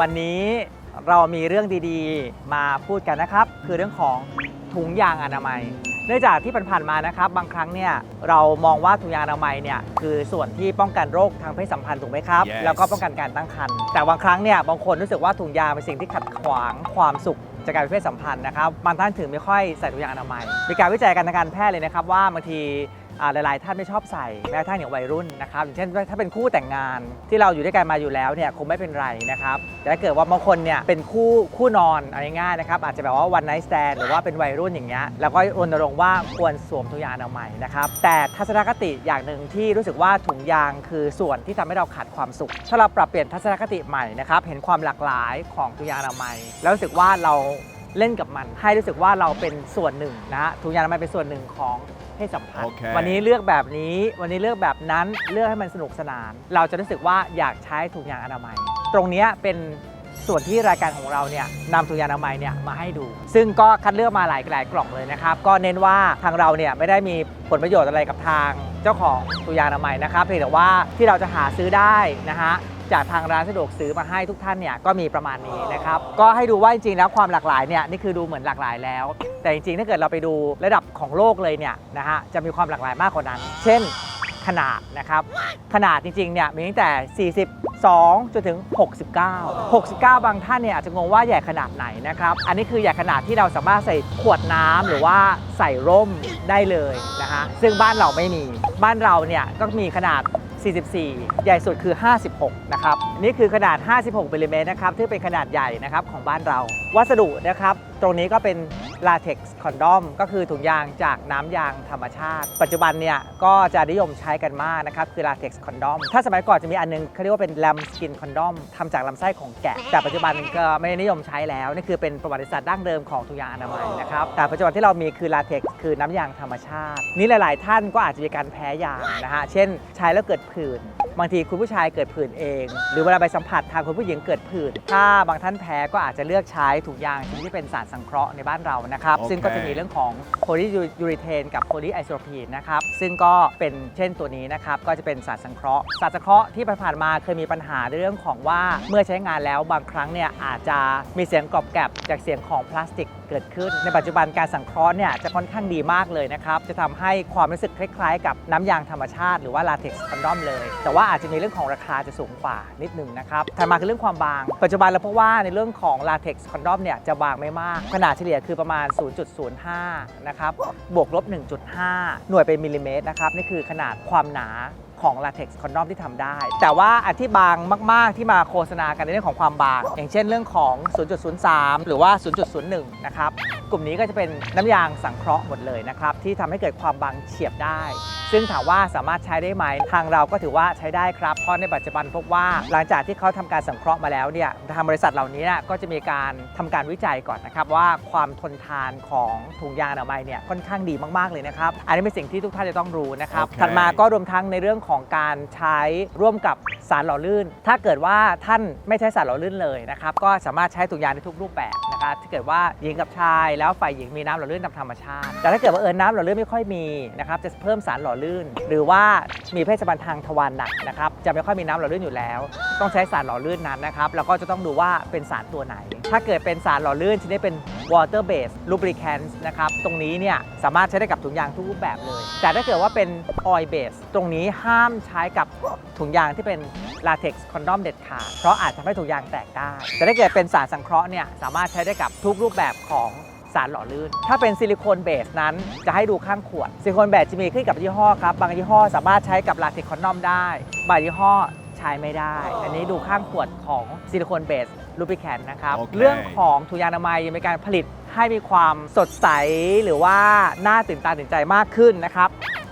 วันนี้เรามีเรื่องดีๆ มาพูดกันนะครับ คือเรื่องของถุงยางอนามัย เนื่องจากที่ผ่านๆมานะครับ บางครั้งเนี่ยเรามองว่าถุงยางอนามัยเนี่ยคือส่วนที่ป้องกันโรคทางเพศสัมพันธ์ถูกไหมครับ Yes แล้วก็ป้องกันการตั้งครรภ์แต่บางครั้งเนี่ยบางคนรู้สึกว่าถุงยางเป็นสิ่งที่ขัดขวางความสุขจากการมีเพศสัมพันธ์นะครับบางท่านถึงไม่ค่อยใส่ถุงยางอนามัยมีการวิจัยกันทางการแพทย์เลยนะครับว่าบางทีอ่า หลาย ๆ ท่านไม่ชอบใส่แม้กระทั่งอย่างวัยรุ่นนะครับอย่างเช่นถ้าเป็นคู่แต่งงานที่เราอยู่ด้วยกันมาอยู่แล้วเนี่ยคงไม่เป็นไรนะครับแต่ถ้าเกิดว่าบางคนเนี่ยเป็นคู่คู่นอนเอาง่ายๆนะครับอาจจะแบบว่าวันไนท์สแตนหรือว่าเป็นวัยรุ่นอย่างเงี้ยแล้วก็รณรงค์ว่าควรสวมถุงยางอนามัยนะครับแต่ทัศนคติอย่างหนึ่งที่รู้สึกว่าถุงยางคือส่วนที่ทำให้เราขาดความสุข ถ้าเราปรับเปลี่ยนทัศนคติใหม่นะครับเห็นความหลากหลายของถุงยางอนามัย แล้วรู้สึกว่าเราเล่นกับมัน ให้รู้สึกว่าเราเป็นส่วนหนึ่งนะฮะถุงยางอนามัยเป็นส่วนหนึ่งของ เพศสัมพันธ์โอเควันนี้เลือกแบบนี้ วันนี้เลือกแบบนั้น เลือกให้มันสนุกสนาน เราจะรู้สึกว่าอยากใช้ถุงยางอนามัย ตรงเนี้ยเป็นส่วนที่รายการของเราเนี่ยนำถุงยางอนามัยเนี่ยมาให้ดู ซึ่งก็คัดเลือกมาหลายหลายกล่องเลยนะครับ ก็เน้นว่าทางเราเนี่ยไม่ได้มีผลประโยชน์อะไรกับทางเจ้าของถุงยางอนามัยนะครับ เพียงแต่ว่าที่เราจะหาซื้อได้นะฮะ จากทางร้านสะดวกซื้อมาให้ทุกท่านเนี่ยก็มีประมาณนี้นะครับก็ให้ดูว่าจริงๆแล้วความหลากหลายเนี่ยนี่คือดูเหมือนหลากหลายแล้ว แต่จริงๆถ้าเกิดเราไปดูระดับของโลกเลยเนี่ยนะฮะจะมีความหลากหลายมากกว่านั้น เช่นขนาดนะครับขนาดจริงๆเนี่ยมีตั้งแต่ 42 จนถึง 69 69 บางท่านเนี่ยอาจจะงงว่าใหญ่ขนาดไหนนะครับอันนี้คือใหญ่ขนาดที่เราสามารถใส่ขวดน้ำหรือว่าใส่ร่มได้เลยนะฮะซึ่งบ้านเราไม่มีบ้านเราเนี่ยก็มีขนาด 44 ใหญ่สุดคือ 56 นะครับ นี่คือขนาด 56มิลลิเมตรนะครับที่เป็นขนาดใหญ่นะครับของบ้านเรา วัสดุนะครับตรงนี้ก็เป็นลาเท็กซ์คอนดอมก็คือถุงยางจากน้ำยางธรรมชาติ ปัจจุบันเนี่ยก็จะนิยมใช้กันมากนะครับคือลาเท็กซ์คอนดอมถ้าสมัยก่อนจะมีอันนึงเขาเรียกว่าเป็นแลมสกินคอนดอมทำจากลำไส้ของแกะ แต่ปัจจุบันก็ไม่นิยมใช้แล้ว นี่คือเป็นประวัติศาสตร์ดั้งเดิมของถุงยางอนามัยนะครับแต่ปัจจุบันที่เรามีคือลาเท็กซ์คือน้ำยางธรรมชาติ นี่หลาย ๆ ท่านก็อาจจะมีการแพ้ยางนะฮะเช่น ใช้แล้วเกิดผื่น บางทีคุณผู้ชายเกิดผื่นเอง หรือเวลาไปสัมผัสทางคุณผู้หญิงเกิดผื่นถ้าบางท่านแพ้ก็อาจจะเลือกใช้ถุงยางชนิดที่เป็นสารสังเคราะห์ในบ้านเรานะครับโอเคซึ่งก็จะมีเรื่องของโพลียูริเทนกับโพลีไอโซโ p พีนนะครับซึ่งก็เป็นเช่นตัวนี้นะครับก็จะเป็นสารสังเคราะห์สารสังเคราะห์ที่ผ่านๆมาเคยมีปัญหาในเรื่องของว่าเมื่อใช้งานแล้วบางครั้งเนี่ยอาจจะมีเสียงกรอบแกรบจากเสียงของพลาสติกเกิดขึ้น ในปัจจุบันการสังเคราะห์เนี่ยจะค่อนข้างดีมากเลยนะครับจะทำให้ความรู้สึกคล้ายๆ กับน้ำยางธรรมชาติ หรือว่าลาเท็กซ์คอนดอมเลย แต่ว่าอาจจะมีเรื่องของราคาจะสูงกว่านิดหนึ่งนะครับถัดมาคือเรื่องความบาง ปัจจุบันเราพบว่าในเรื่องของลาเท็กซ์คอนดอมเนี่ยจะบางไม่มาก ขนาดเฉลี่ยคือประมาณ 0.05 นะครับ บวกลบ 1.5 หน่วยเป็นมิลลิเมตรนะครับ นี่คือขนาดความหนาของลาเท็กซ์คอนดอมที่ทำได้ แต่ว่าอันที่บางมาก ๆ ที่มาโฆษณากันในเรื่องของความบาง อย่างเช่นเรื่องของ 0.03 หรือว่า 0.01 นะครับ กลุ่มนี้ก็จะเป็นน้ำยางสังเคราะห์หมดเลยนะครับ ที่ทำให้เกิดความบางเฉียบได้ ซึ่งถามว่าสามารถใช้ได้ไหมทางเราก็ถือว่าใช้ได้ครับ เพราะในปัจจุบันพบว่าหลังจากที่เขาทำการสังเคราะห์มาแล้วเนี่ยทางบริษัทเหล่านี้เนี่ยก็จะมีการทำการวิจัยก่อนนะครับว่าความทนทานของถุงยางอนามัยเนี่ยค่อนข้างดีมากๆเลยนะครับ อันนี้เป็นสิ่งที่ทุกท่านจะต้องรู้นะครับโอเคถัดมาก็รวมทั้งในเรื่องของการใช้ร่วมกับสารหล่อลื่น ถ้าเกิดว่าท่านไม่ใช้สารหล่อลื่นเลยนะครับก็สามารถใช้ถุงยางในทุกรูปแบบนะครับถ้าเกิดว่าหญิงกับชาย แล้วฝ่ายหญิงมีน้ำหล่อลื่นตามธรรมชาติ แต่ถ้าเกิดว่าเออน้ำหล่อลื่นไม่ค่อยมีนะครับจะเพิ่มสารหล่อลื่นหรือว่ามีเพศสัมพันธ์ทางทวารหนักนะครับจะไม่ค่อยมีน้ำหล่อลื่นอยู่แล้ว ต้องใช้สารหล่อลื่นนั้นนะครับแล้วก็จะต้องดูว่าเป็นสารตัวไหน ถ้าเกิดเป็นสารหล่อลื่นชนิดเป็น water based lubricants นะครับตรงนี้เนี่ยสามารถใช้ได้กับถุงยางทุกรูปแบบเลย แต่ถ้าเกิดว่าเป็น oil based ตรงนี้ห้ามใช้กับถุงยางที่เป็น latex condom เด็ดขาดเพราะอาจทำให้ถุงยางแตกได้ แต่ถ้าเกิดเป็นสารสังเคราะห์เนี่ยสามารถใช้ได้กับทุกรูปแบบของ สารหล่อลื่น ถ้าเป็นซิลิโคนเบสนั้นจะให้ดูข้างขวด ซิลิโคนเบสจะมีขึ้นกับยี่ห้อครับ บางยี่ห้อสามารถใช้กับลาเท็กซ์คอนดอมได้ บางยี่ห้อใช้ไม่ได้ อันนี้ดูข้างขวดของซิลิโคนเบสลูบิแคนนะครับโอเคเรื่องของถุงยางอนามัยยังมีการผลิตให้มีความสดใสหรือว่าน่าตื่นตาตื่นใจมากขึ้นนะครับ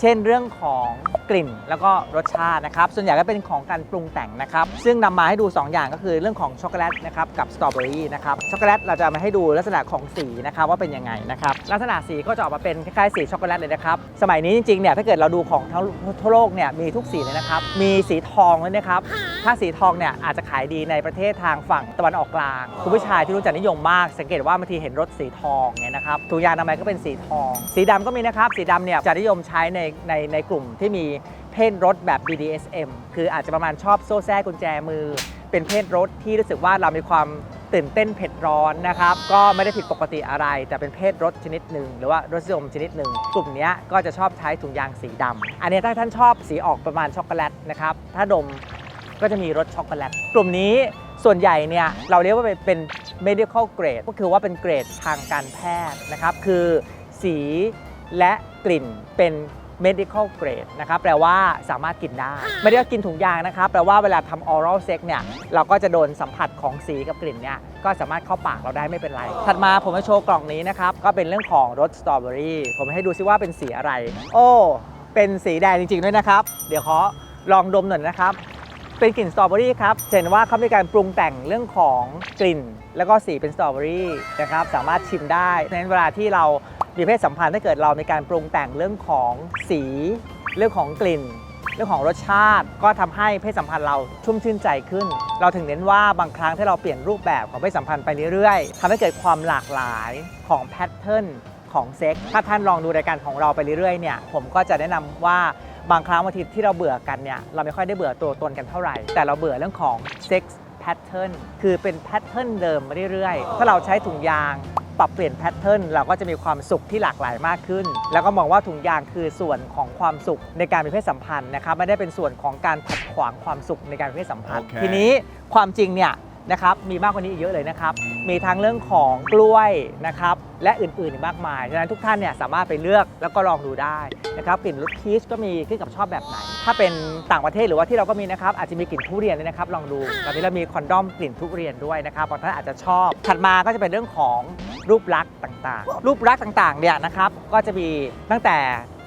เช่นเรื่องของ กลิ่น แล้วก็รสชาตินะครับ ส่วนใหญ่ก็เป็นของการปรุงแต่งนะครับ ซึ่งนำมาให้ดู 2 อย่างก็คือเรื่องของช็อกโกแลตนะครับกับสตรอเบอรี่นะครับช็อกโกแลตเราจะมาให้ดูลักษณะของสีนะครับว่าเป็นยังไงนะครับลักษณะสีก็จะออกมาเป็นคล้ายๆสีช็อกโกแลตเลยนะครับสมัยนี้จริงๆเนี่ยถ้าเกิดเราดูของทั้งทั่วโลกเนี่ยมีทุกสีเลยนะครับมีสีทองเลยนะครับถ้าสีทองเนี่ยอาจจะขายดีในประเทศทางฝั่งตะวันออกกลางคุณผู้ชายที่รู้จักนิยมมาก สังเกตว่าบางทีเห็นรถสีทองเนี่ยนะครับถุงยางอนามัยก็เป็นสีทอง สีดำก็มีนะครับสีดำเนี่ยจะนิยมใช้ในในในกลุ่มที่มี เพศรถแบบ BDSM คืออาจจะประมาณชอบโซ่แซ่กุญแจมือ เป็นเพศรถที่รู้สึกว่าเรามีความตื่นเต้นเผ็ดร้อนนะครับ ก็ไม่ได้ผิดปกติอะไร แต่เป็นเพศรถชนิดหนึ่งหรือว่ารสนิยมชนิดหนึ่งกลุ่มนี้ก็จะชอบใช้ถุงยางสีดำอันนี้ถ้าท่านชอบสีออกประมาณช็อกโกแลตนะครับถ้าดมก็จะมีรสช็อกโกแลตกลุ่มนี้ส่วนใหญ่เนี่ยเราเรียกว่าเป็น medical grade ก็คือว่าเป็นเกรดทางการแพทย์นะครับ คือสีและกลิ่นเป็น medical grade นะครับแปลว่าสามารถกินได้ ไม่ได้กินถุงยางนะครับแปลว่าเวลาทำ oral sex เนี่ยเราก็จะโดนสัมผัสของสีกับกลิ่นเนี่ยก็สามารถเข้าปากเราได้ไม่เป็นไร ถัดมาผมจะโชว์กล่องนี้นะครับ ก็เป็นเรื่องของรสสตรอเบอรี่ผมให้ดูซิว่าเป็นสีอะไร โอ้ เป็นสีแดงจริงๆด้วยนะครับ เดี๋ยวขอลองดมหน่อยนะครับ เป็นกลิ่นสตรอเบอรี่ครับเห็นว่าเขามีการปรุงแต่งเรื่องของกลิ่น แล้วก็สีเป็นสตรอเบอรี่นะครับ สามารถชิมได้ดังนั้นเวลาที่เรา มีเพศสัมพันธ์ถ้าเกิดเรามีการปรุงแต่งเรื่องของสี เรื่องของกลิ่น เรื่องของรสชาติ ก็ทำให้เพศสัมพันธ์เราชุ่มชื่นใจขึ้น เราถึงเน้นว่าบางครั้งที่เราเปลี่ยนรูปแบบของเพศสัมพันธ์ไปเรื่อยๆทำให้เกิดความหลากหลายของแพทเทิร์นของเซ็กส์ถ้าท่านลองดูรายการของเราไปเรื่อยๆเนี่ยผมก็จะแนะนำว่าบางครั้งบางทีที่เราเบื่อกันเนี่ยเราไม่ค่อยได้เบื่อตัวตนกันเท่าไหร่ แต่เราเบื่อเรื่องของ sex pattern คือเป็นแพทเทิร์นเดิมมาเรื่อยๆ ถ้าเราใช้ถุงยาง ปรับเปลี่ยนแพทเทิร์นเราก็จะมีความสุขที่หลากหลายมากขึ้น แล้วก็มองว่าถุงยางคือส่วนของความสุขในการมีเพศสัมพันธ์นะครับไม่ได้เป็นส่วนของการขัดขวางความสุขในการมีเพศสัมพันธ์โอเคทีนี้ความจริงเนี่ยนะครับมีมากกว่านี้อีกเยอะเลยนะครับ มีทั้งเรื่องของกล้วยนะครับและอื่นๆอีกมากมายฉะนั้นทุกท่านเนี่ยสามารถไปเลือกแล้วก็ลองดูได้นะครับกลิ่นรสพีชก็มีขึ้นกับชอบแบบไหน ถ้าเป็นต่างประเทศหรือว่าที่เราก็มีนะครับอาจจะมีกลิ่นทุเรียนด้วยนะครับลองดูตอนนี้เรามีคอนดอมกลิ่นทุเรียนด้วยนะครับบางท่านอาจจะชอบถัดมาก็จะเป็นเรื่องของ รูปลักษณ์ต่างๆ รูปลักษณ์ต่างๆเนี่ยนะครับก็จะมีตั้งแต่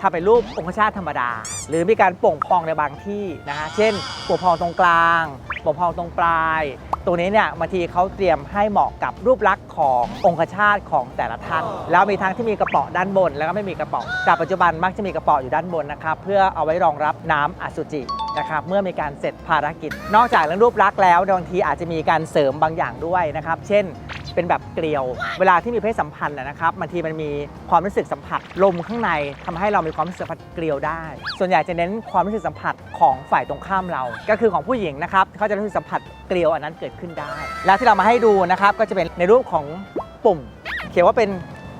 ถ้าเป็นรูปองคชาตธรรมดา หรือมีการโป่งพองในบางที่นะฮะเช่นโป่งพองตรงกลางโป่งพองตรงปลายตรงนี้เนี่ยบางทีเขาเตรียมให้เหมาะกับรูปลักษณ์ขององคชาตของแต่ละท่าน แล้วมีทั้งที่มีกระเป๋อด้านบน แล้วก็ไม่มีกระเป๋อแต่ปัจจุบันมักจะมีกระเป๋ออยู่ด้านบนนะครับเพื่อเอาไว้รองรับน้ำอสุจินะครับเมื่อมีการเสร็จภารกิจ นอกจากเรื่องรูปลักษณ์แล้วบางทีอาจจะมีการเสริมบางอย่างด้วยนะครับ เช่น เป็นแบบเกลียว เวลาที่มีเพศสัมพันธ์นะนะครับบางทีมันมีความรู้สึกสัมผัสลมข้างในทำให้เรามีความรู้สึกสัมผัสเกลียวได้ ส่วนใหญ่จะเน้นความรู้สึกสัมผัสของฝ่ายตรงข้ามเรา ก็คือของผู้หญิงนะครับเขาจะรู้สึกสัมผัสเกลียวอันนั้นเกิดขึ้นได้ แล้วที่เรามาให้ดูนะครับก็จะเป็นในรูปของปุ่ม เขียนว่าเป็น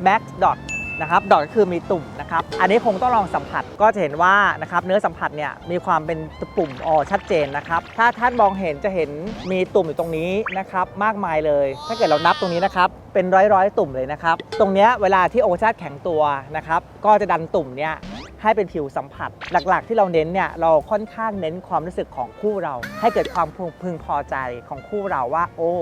max dot นะครับดอทก็คือมีตุ่มนะครับอันนี้คงต้องลองสัมผัสก็จะเห็นว่านะครับเนื้อสัมผัสเนี่ยมีความเป็นปุ่มอ๋อชัดเจนนะครับถ้าท่านมองเห็นจะเห็นมีตุ่มอยู่ตรงนี้นะครับมากมายเลย ถ้าเกิดเรานับตรงนี้นะครับเป็นร้อยร้อยๆตุ่มเลยนะครับตรงเนี้ยเวลาที่โอชาติแข็งตัวนะครับก็จะดันตุ่มเนี่ยให้เป็นผิวสัมผัส หลักๆ ที่เราเน้นเนี่ยเราค่อนข้างเน้นความรู้สึกของคู่เรา ให้เกิดความพึงพอใจของคู่เราว่าโอ้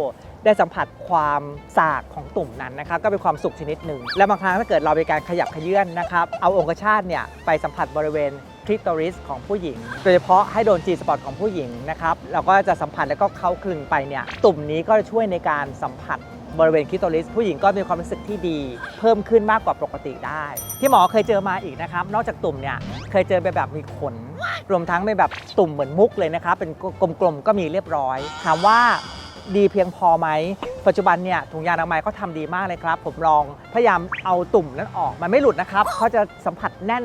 ได้สัมผัสความสากของตุ่มนั้นนะครับก็เป็นความสุขชนิดหนึ่ง และบางครั้งถ้าเกิดเรามีการขยับขยื่นนะครับเอาองคชาตเนี่ยไปสัมผัสบริเวณคลิตอริสของผู้หญิง โดยเฉพาะให้โดนจีสปอตของผู้หญิงนะครับเราก็จะสัมผัสแล้วก็เข้าคลึงไปเนี่ยตุ่มนี้ก็จะช่วยในการสัมผัสบริเวณคลิตอริสผู้หญิงก็มีความรู้สึกที่ดี เพิ่มขึ้นมากกว่าปกติได้ ที่หมอเคยเจอมาอีกนะครับ นอกจากตุ่มเนี่ยเคยเจอไปแบบมีขน รวมทั้งเป็นแบบตุ่มเหมือนมุกเลยนะครับเป็นกลมๆก็มีเรียบร้อย ถามว่า ดีเพียงพอไหม ปัจจุบันเนี่ยถุงยางอนามัยเขาทำดีมากเลยครับ ผมลองพยายามเอาตุ่มนั้นออกมันไม่หลุดนะครับเขาจะสัมผัสแน่น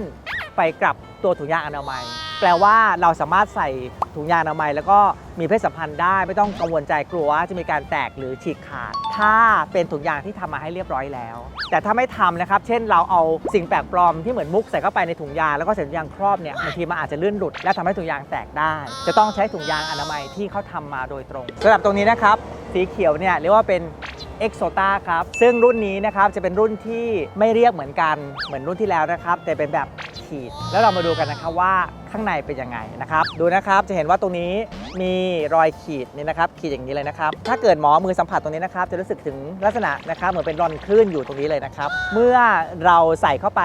ไปกับตัวถุงยางอนามัย แปลว่าเราสามารถใส่ถุงยางอนามัย แล้วก็มีเพศสัมพันธ์ได้ไม่ต้องกังวลใจกลัวว่าจะมีการแตกหรือฉีกขาด ถ้าเป็นถุงยางที่ทำมาให้เรียบร้อยแล้ว แต่ถ้าไม่ทำนะครับ เช่น เราเอาสิ่งแปลกปลอมที่เหมือนมุกใส่เข้าไปในถุงยางแล้วก็ใส่ถุงยางครอบเนี่ยบางทีมันอาจจะลื่นหลุด และทำให้ถุงยางแตกได้ จะต้องใช้ถุงยางอนามัยที่เขาทำมาโดยตรงสำหรับตรงนี้นะครับสีเขียวเนี่ยเรียกว่าเป็นเอ็กโซตาครับ ซึ่งรุ่นนี้นะครับจะเป็นรุ่นที่ไม่เรียบเหมือนกัน เหมือนรุ่นที่แล้วนะครับ แต่เป็นแบบ ขีด แล้วเรามาดูกันนะครับว่าข้างในเป็นยังไงนะครับ ดูนะครับจะเห็นว่าตรงนี้มีรอยขีดนี่นะครับ ขีดอย่างนี้เลยนะครับ ถ้าเกิดหมอมือสัมผัสตรงนี้นะครับ จะรู้สึกถึงลักษณะนะครับเหมือนเป็นรอนคลื่นอยู่ตรงนี้เลยนะครับ เมื่อเราใส่เข้าไป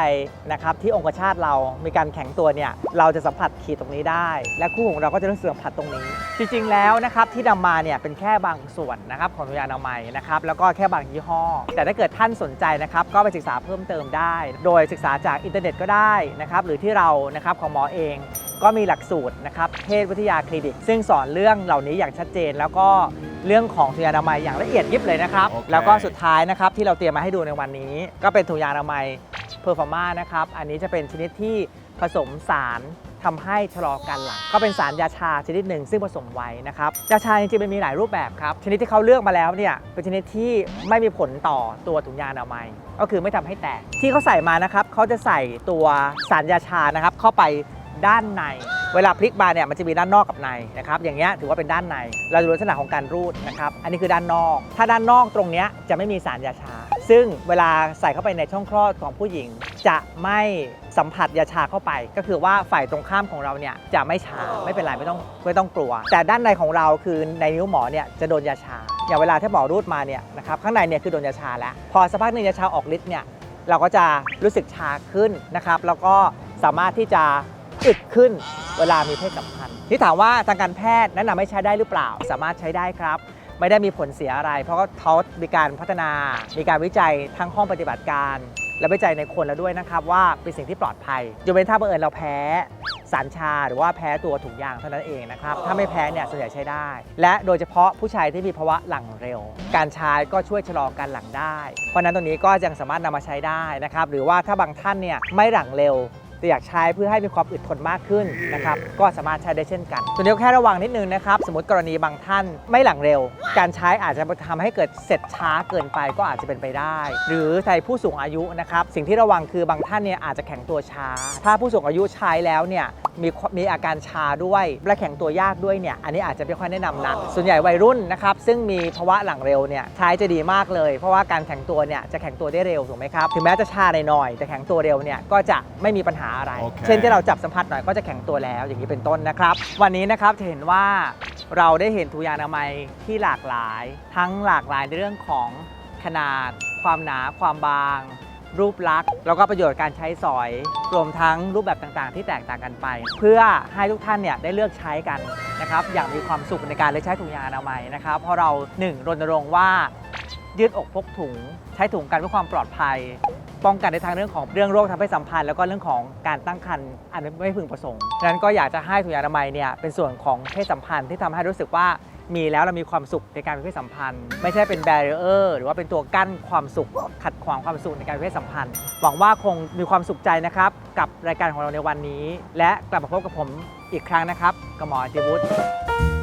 นะครับที่องคชาตเรามีการแข็งตัวเนี่ยเราจะสัมผัสขีดตรงนี้ได้ และคู่ของเราก็จะรู้สึกสัมผัสตรงนี้ จริง ๆ แล้วนะครับที่นำมาเนี่ยเป็นแค่บางส่วนนะครับของยาอนามัยนะครับแล้วก็แค่บางยี่ห้อ แต่ถ้าเกิดท่านสนใจนะครับก็ไปศึกษาเพิ่มเติมได้ โดยศึกษาจากอินเทอร์เน็ตก็ได้นะครับหรือที่เรานะครับของหมอเอง ก็มีหลักสูตรนะครับเพศวิทยาคลินิก ซึ่งสอนเรื่องเหล่านี้อย่างชัดเจน แล้วก็เรื่องของถุงยางอนามัยอย่างละเอียดยิบเลยนะครับ โอเค แล้วก็สุดท้ายนะครับที่เราเตรียมมาให้ดูในวันนี้ ก็เป็นถุงยางอนามัยเพอร์ฟอร์มานะครับ อันนี้จะเป็นชนิดที่ผสมสารทำให้ชะลอการหลัง ก็เป็นสารยาชาชนิดหนึ่งซึ่งผสมไว้นะครับ ยาชาจริงๆมันมีหลายรูปแบบครับ ชนิดที่เขาเลือกมาแล้วเนี่ยเป็นชนิดที่ไม่มีผลต่อตัวถุงยางอนามัย ก็คือไม่ทำให้แตก ที่เขาใส่มานะครับเขาจะใส่ตัวสารยาชานะครับเข้าไป ด้านใน เวลาพลิกมาเนี่ยมันจะมีด้านนอกกับในนะครับอย่างเงี้ยถือว่าเป็นด้านใน เราจะรู้ลักษณะของการรูดนะครับอันนี้คือด้านนอก ถ้าด้านนอกตรงเนี้ยจะไม่มีสารยาชา ซึ่งเวลาใส่เข้าไปในช่องคลอดของผู้หญิง จะไม่สัมผัสยาชาเข้าไป ก็คือว่าฝ่ายตรงข้ามของเราเนี่ยจะไม่ชาไม่เป็นไรไม่ต้องไม่ต้องกลัว แต่ด้านในของเราคือในนิ้วหมอเนี่ยจะโดนยาชาอย่างเวลาที่หมอรูดมาเนี่ยนะครับข้างในเนี่ยคือโดนยาชาแล้ว พอสักพักหนึ่งยาชาออกฤทธิ์เนี่ยเราก็จะรู้สึกชาขึ้นนะครับ แล้วก็สามารถที่จะ อึดขึ้นเวลามีเพศสัมพันธ์ที่ถามว่าทางการแพทย์แนะนำให้ใช้ได้หรือเปล่า สามารถใช้ได้ครับ ไม่ได้มีผลเสียอะไร เพราะว่าเขามีการพัฒนา มีการวิจัยทั้งห้องปฏิบัติการ และวิจัยในคนแล้วด้วยนะครับ ว่าเป็นสิ่งที่ปลอดภัยยกเว้นถ้าบังเอิญเราแพ้สารชาหรือว่าแพ้ตัวถุงยางเท่านั้นเองนะครับ ถ้าไม่แพ้เนี่ยส่วนใหญ่ใช้ได้ และโดยเฉพาะผู้ชายที่มีภาวะหลังเร็ว การใช้ก็ช่วยชะลอการหลังได้ เพราะฉะนั้นตรงนี้ก็ยังสามารถนำมาใช้ได้นะครับ หรือว่าถ้าบางท่านเนี่ยไม่หลังเร็ว แต่อยากใช้เพื่อให้มีความอึดทนมากขึ้นนะครับก็สามารถใช้ได้เช่นกันตัวนี้ก็แค่ระวังนิดนึงนะครับสมมติกรณีบางท่านไม่หลังเร็ว การใช้อาจจะทำให้เกิดเสร็จช้าเกินไปก็อาจจะเป็นไปได้ หรือในผู้สูงอายุนะครับสิ่งที่ระวังคือบางท่านเนี่ยอาจจะแข็งตัวช้า ถ้าผู้สูงอายุใช้แล้วเนี่ย มีมีอาการชาด้วยและแข็งตัวยากด้วยเนี่ยอันนี้อาจจะไม่ค่อยแนะนำนักส่วนใหญ่วัยรุ่นนะครับซึ่งมีภาวะหลังเร็วเนี่ยใช้จะดีมากเลย เพราะว่าการแข็งตัวเนี่ยจะแข็งตัวได้เร็วถูกไหมครับถึงแม้จะชาหน่อยๆแต่แข็งตัวเร็วเนี่ยก็จะไม่มีปัญหาอะไรโอเคเช่นที่เราจับสัมผัสหน่อยก็จะแข็งตัวแล้วอย่างนี้เป็นต้นนะครับ วันนี้นะครับจะเห็นว่าเราได้เห็นถุงยางอนามัยที่หลากหลาย ทั้งหลากหลายในเรื่องของขนาด ความหนาความบาง รูปลักษณ์ แล้วก็ประโยชน์การใช้สอย รวมทั้งรูปแบบต่างๆ ที่แตกต่างกันไป เพื่อให้ทุกท่านเนี่ยได้เลือกใช้กันนะครับอย่างมีความสุขในการเลือกใช้ถุงยางอนามัยนะครับ เพราะเราหนึ่งรณรงค์ว่ายืดอกพกถุง ใช้ถุงกันเพื่อความปลอดภัย ป้องกันในทางเรื่องของเรื่องโรคทางเพศสัมพันธ์แล้วก็เรื่องของการตั้งครรภ์อันไม่พึงประสงค์ฉะนั้นก็อยากจะให้ถุงยางอนามัยเนี่ยเป็นส่วนของเพศสัมพันธ์ที่ทำให้รู้สึกว่า มีแล้วเรามีความสุขในการมีเพศสัมพันธ์ ไม่ใช่เป็นแบรเออร์หรือว่าเป็นตัวกั้นความสุขขัดขวางความสุขในการมีเพศสัมพันธ์ หวังว่าคงมีความสุขใจนะครับ กับรายการของเราในวันนี้ และกลับมาพบกับผมอีกครั้งนะครับกับหมอจิวุฒิ